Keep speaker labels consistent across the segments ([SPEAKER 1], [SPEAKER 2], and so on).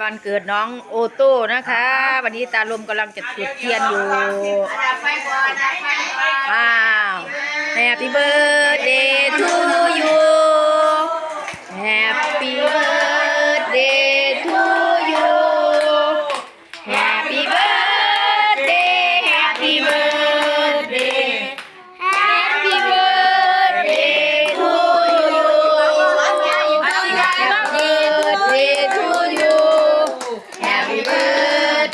[SPEAKER 1] วันเกิดน้องโอโต้นะคะ วันนี้ตาลมกำลังจะจุดเทียนอยู่ว้าว Happy birthday to you Happy birthday to you Happy birthday Happy birthday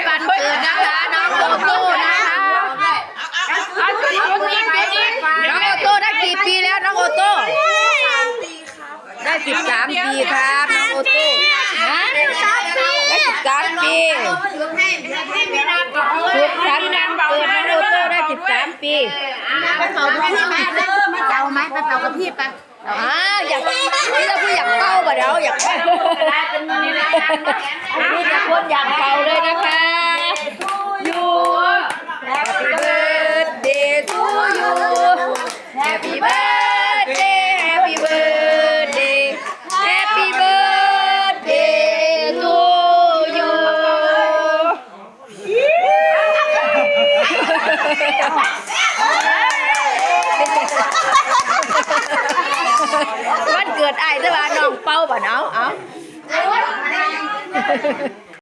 [SPEAKER 1] สุขสันต์วันเกิดนะคะน้องโอโต้นะคะน้องโอโต้ได้กี่ปีแล้วน้องโอโต้ได้สิบสามปีครับน้องโอโต้ฮะได้สิบสามปีสุขสันต์วันเกิดน้องโอโต้ได้สิบสามปี
[SPEAKER 2] ไปเป่ากระพี่ไหมมาเป่าไหมไปเป่ากระพี่ไป
[SPEAKER 1] อ้าอยากพี่เราพี่อยากเป่าบ่เดี๋ยวอยากเป่าพี่จะคนอยากเป่าเลยนะคะยู Happy birthday to you Happy birthday Happy birthday Happy birthday to you วันเกิดไอ้ายแต่ว่าน้องเป่าบ่เนาะเอา